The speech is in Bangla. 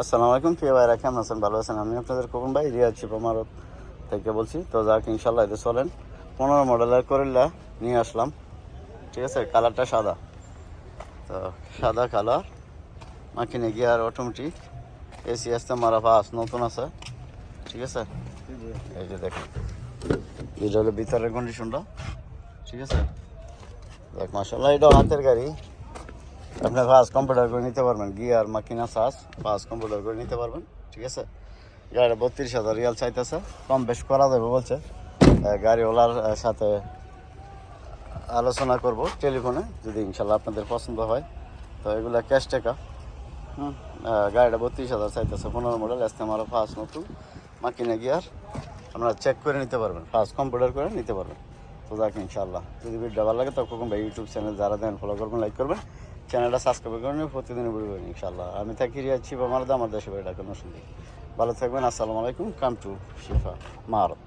আসসালামু আলাইকুম প্রিয় ভাইরা, কেমন আছেন? ভালো আছেন? আমি আপনাদের কখন ভাই রিয়াজ শিবমারত থেকে বলছি। তো যাক ইনশাল্লাহ এতে চলেন। পনেরো মডেলের করিল্লা নিয়ে আসলাম। ঠিক আছে? কালারটা সাদা। তো সাদা কালার। মাকিনে গিয়ার, অটোমেটিক। এসি আসতে মারা পাস নতুন আছে। ঠিক আছে? এই যে দেখেন। এটা হলো ভিতরের কন্ডিশনটা ঠিক আছে? দেখ মাসাল্লাহ এটা হাতের গাড়ি। আপনি ফার্স্ট কম্পিউটার করে নিতে পারবেন, গিয়ার, মাকিনা, সাস ফার্স্ট কম্পিউটার করে নিতে পারবেন, ঠিক আছে? গাড়িটা বত্রিশ হাজার রিয়াল চাইতেছে, কম বেশ করা যাবে বলছে। গাড়িওয়ালার সাথে আলোচনা করব টেলিফোনে, যদি ইনশাল্লাহ আপনাদের পছন্দ হয়। তো এগুলা ক্যাশ টাকা। হুম গাড়িটা বত্রিশ হাজার চাইতেছে, পনেরো মডেল এস্তেমারও ফার্স্ট নতুন, মাকিনা গিয়ার। আপনারা চেক করে নিতে পারবেন ফার্স্ট কম্পিউটার করে নিতে পারবেন। তো যাক ইনশাল্লাহ, যদি ভিডিও ভালো লাগে তো কখন ভাই ইউটিউব চ্যানেল যারা দেন ফলো করবেন লাইক করবেন। চ্যানেলটা সাবস্ক্রাইব করবেন প্রতিদিন বলবেন ইনশাল্লাহ আমি থাকি রিয়া বা আমার আমার দেশে বাড়ি ঢাকা নসুন্দি ভালো থাকবেন, আসসালামু আলাইকুম কাম টু শিফা মারত